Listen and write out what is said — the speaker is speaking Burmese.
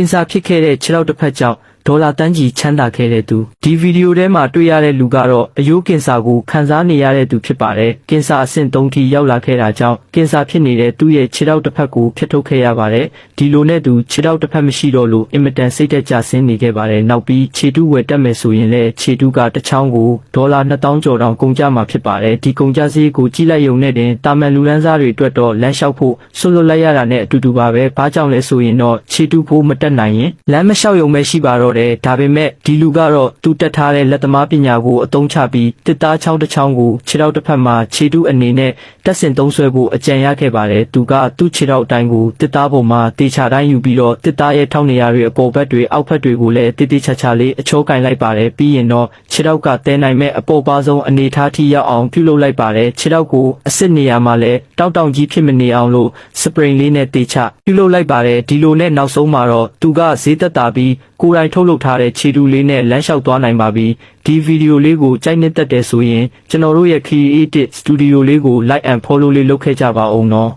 င်ဆာဖြစ်ခဲ့တဲ့ခြေထောက်တစ်ဖက်ကြောင့် ဒေါ်လာတန်းကြီးချမ်းသာခဲ့တဲ့သူဒီဗီဒီယိုထဲမှာတွေ့ရတဲ့လူကတော့အယိုးကင်ဆာကိုခံစားနေရတဲ့သူဖြစ်ပါတယ်ကင်ဆာအဆင့်3ထိရောက်လာခဲ့တာကြောင့်ကင်ဆာဖြစ်နေတဲ့သူ့ရဲ့ခြေထောက်တစ်ဖက်ကိုဖျက်ထုတ်ခဲ့ရပါတယ်ဒီလိုနဲ့သူခြေထောက်တစ်ဖက်မရှိတော့လို့အင်မတန်စိတ်သက်ကြဆင်းနေခဲ့ပါတယ်နောက်ပြီးခြေတူးဝယ်တက်မယ်ဆိုရင်လည်းခြေတူးကတစ်ချောင်းကိုဒေါ်လာ2000ကျော်တောင်ကုန်ကျမှာဖြစ်ပါတယ်ဒီကုန်ကျစရိတ်ကိုကြည့်လိုက်ရုံနဲ့တင်တာမန်လူလန်းစားတွေအတွက်တော့လမ်းလျှောက်ဖို့ဆွတ်လွတ်လိုက်ရတာနဲ့အတူတူပါပဲဘာကြောင့်လဲဆိုရင်တော့ခြေတူးဖို့မတက်နိုင်ရင်လမ်းမလျှောက်ရုံပဲရှိပါတော့တယ်ဒါပေမဲ့ဒီလူကတော့သူတက်ထားတဲ့လက်သမားပညာကိုအသုံးချပြီးတစ်သားချောင်းတစ်ချောင်းကိုခြေထောက်တစ်ဖက်မှာခြေတူးအနေနဲ့တက်ဆင်သုံးဆွဲဖို့အကြံရခဲ့ပါတယ်သူကသူ့ခြေထောက်အတိုင်းကိုတစ်သားပေါ်မှာတေချာတိုင်းယူပြီးတော့တစ်သားရဲ့ထောက်နေရတွေအပေါ်ဘက်တွေအောက်ဘက်တွေကိုလည်းတိတိကျကျလေးအချိုးကင်လိုက်ပါတယ်ပြီးရင်တော့ခြေထောက်ကတဲနိုင်မဲ့အပေါ်ပါဆုံးအနေထားထိရောက်အောင်ပြုလုပ်လိုက်ပါတယ်ခြေထောက်ကိုအစ်စ်နေရာမှာလည်းတောက်တောင်ကြီးဖြစ်မနေအောင်လို့စပရင်လေးနဲ့တေချပြုလုပ်လိုက်ပါတယ်ဒီလိုနဲ့နောက်ဆုံးမှာတော့သူကဈေးသက်တာပြီး ကိုယ်တိုင်ထုတ်လုပ်ထားတဲ့ခြေတူလေးနဲ့လမ်းလျှောက်သွားနိုင်ပါပြီဒီဗီဒီယိုလေးကိုကြိုက်နှစ်သက်တယ်ဆိုရင်ကျွန်တော်တို့ရဲ့ Creative Studio လေးကို Like and Follow လေးလုပ်ခဲ့ကြပါအောင်နော်